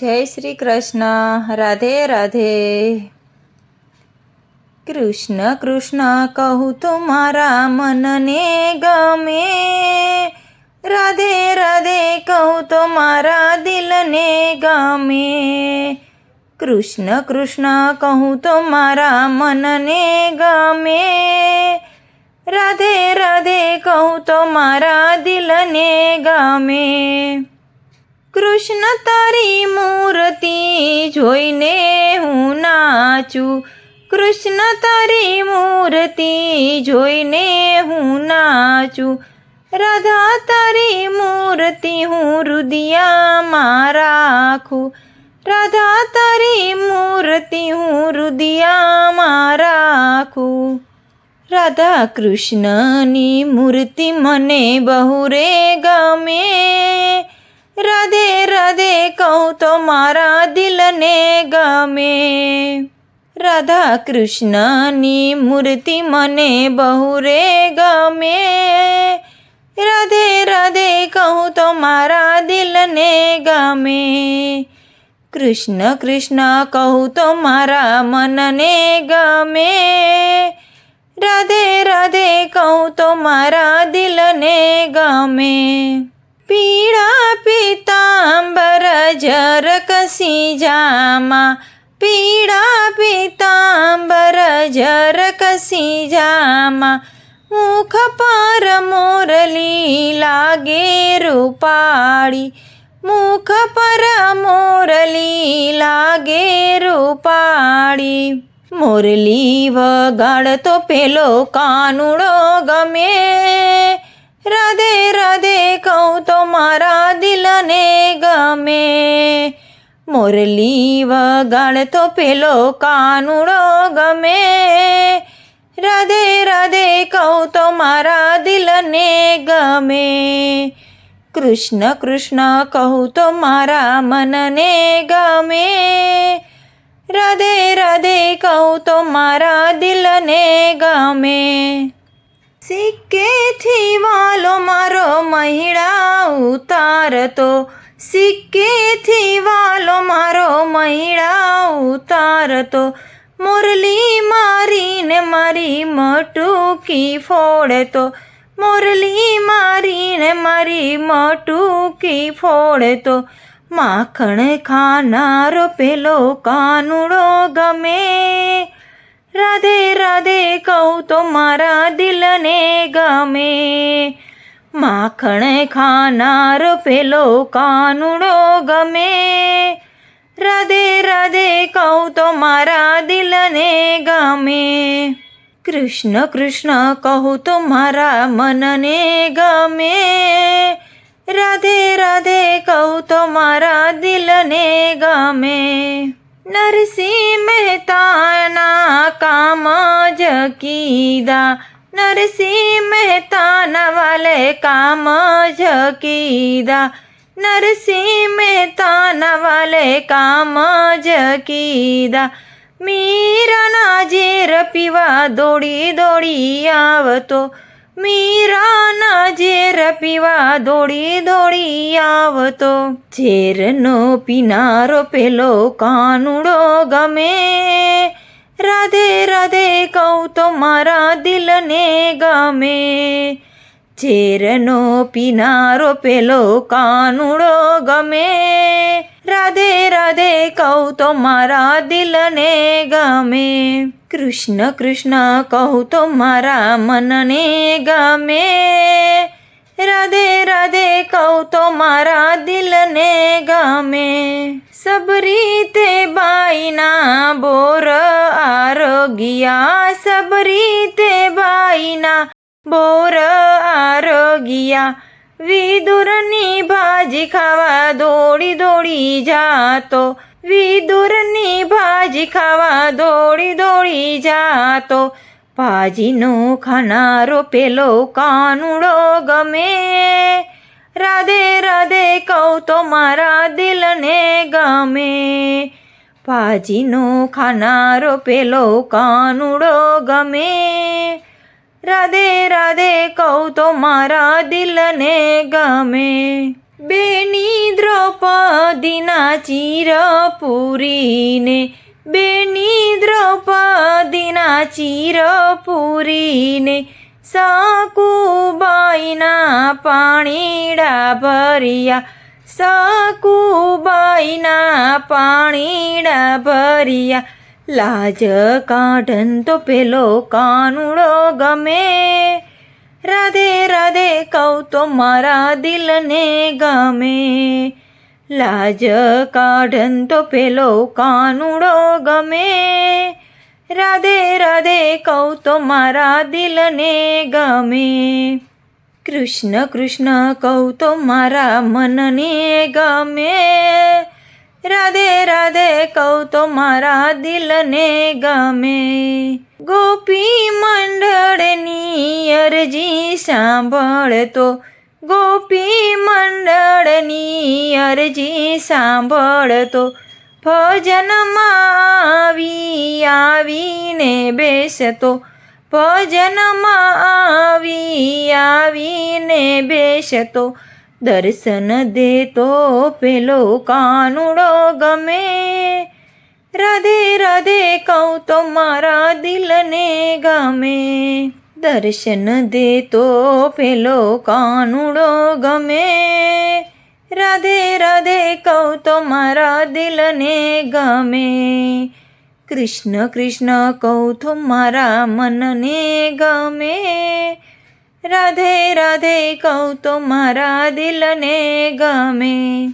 જય શ્રી કૃષ્ણ, રાધે રાધે. કૃષ્ણ કૃષ્ણ, કહું તો મારા મનને ગમે. રાધે રાધે, કહું તો મારા દિલને ગમે. કૃષ્ણ કૃષ્ણ, કહું તો મારા મનને ગમે. રાધે રાધે, કહું તો મારા દિલને ગમે. કૃષ્ણ તારી મૂર્તિ જોઈને હું નાચું. કૃષ્ણ તારી મૂર્તિ જોઈને હું નાચું. રાધા તારી મૂર્તિ હું રુદિયામાં રાખું. રાધા તારી મૂર્તિ હું રુદિયામાં રાખું. રાધા કૃષ્ણની મૂર્તિ મને બહુ રે ગમે. રાધે રાધે કહું તો મારા દિલને ગમે. રાધા કૃષ્ણની મૂર્તિ મને બહુ રે ગમે. રાધે રાધે કહું તો મારા દિલને ગમે. કૃષ્ણ કૃષ્ણ કહું તો મારા મનને ગમે. રાધે રાધે કહું તો મારા દિલને ગમે. પીળા પીતાંબર જર કસી જામા પીળા પીતાંબર જર કસી જામા મુખ પર મોરલી લાગે રૂપાળી. મુખ પર મોરલી લાગે રૂપાળી. મોરલી વગાડતો પેલો કાનુડો ગમે. કહું તો મારા દિલને ગમે. મોરલી વગાડતો પેલો કાનુડો ગમે. રાધે રાધે કહું તો મારા દિલને ગમે. કૃષ્ણ કૃષ્ણ કહું તો મારા મનને ગમે. રાધે રાધે કહું તો મારા દિલને ગમે. સિક્કેથી વાલો મારો મહિડા ઉતારતો સિક્કેથી વાલો મારો મહિડા ઉતારતો મુરલી મારીને મારી મટુકી ફોડતો મુરલી મારીને મારી મટુકી ફોડતો માખણ ખાનારો પેલો કાનુડો ગમે. રાધે રાધે કહું તો મારા દિલને ગમે. માખણ ખાનાર પેલો કાનુડો ગમે. રાધે રાધે કહું તો મારા દિલને ગમે. કૃષ્ણ કૃષ્ણ કહું તો મારા મનને ગમે. રાધે રાધે કહું તો મારા દિલને ગમે. नरसी मेहताना कामा जकीदा नरसी मेहताना वाले कामा जकीदा नरसी मेहताना वाले कामा जकीदा मीरा ना नाजेर पीवा दौड़ी दौड़ी आवतो। મીરાના ઝેર પીવા દોડી દોડી આવતો. ઝેરનો પીનારો પેલો કાનુડો ગમે. રાધે રાધે કહું તો મારા દિલને ગમે. ઝેરનો પીનારો પેલો કાનુડો ગમે. રાધે રાધે કહું તો મારા દિલને ગમે. કૃષ્ણ કૃષ્ણ કહું તો મારા મનને ગમે. રાધે રાધે કહું તો મારા દિલને ગમે. સબરીતે બાઈના બોર આરોગ્યા સબરીતે બાઈના બોર આરોગ્યા વિદુરની ભાજી ખાવા દોડી દોડી જાતો. વિદુરની ભાજી ખાવા દોડી દોડી જાતો. ભાજીનો ખાનારો પેલો કાનુડો ગમે. રાધે રાધે કહું તો મારા દિલને ગમે. ભાજીનો ખાનારો પેલો કાનુડો ગમે. રાધે રાધે કહું તો મારા દિલને ગમે. બેની દ્રૌપદીના ચીર પૂરીને, બેની દ્રૌપદીના ચીર પૂરીને, સકુબાઈના પાણીડા ભર્યા, સકુબાઈના પાણીડા ભર્યા. લાજ કાઢન તો પેલો કાનુડો ગમે. રાધે રાધે કહું તો મારા દિલને ગમે. લાજ કાઢન તો પેલો કાનુડો ગમે. રાધે રાધે કહું તો મારા દિલને ગમે. કૃષ્ણ કૃષ્ણ કહું તો મારા મનને ગમે. રાધે રાધે કહું તો મારા દિલને ગમે. ગોપી મંડળની અરજી સાંભળતો. ગોપી મંડળની અરજી સાંભળતો. ભજનમાં આવી આવીને બેસતો. ભજનમાં આવી આવીને બેસતો. દર્શન દેતો પેલો કાનુડો ગમે. રાધે રાધે કહું તો મારા દિલને ગમે. દર્શન દે તો પેલો કાનુડો ગમે. રાધે રાધે કહું તો મારા દિલને ગમે. કૃષ્ણ કૃષ્ણ કહું તો મારા મનને ગમે. રાધે રાધે કહું તો મારા દિલને ગમે.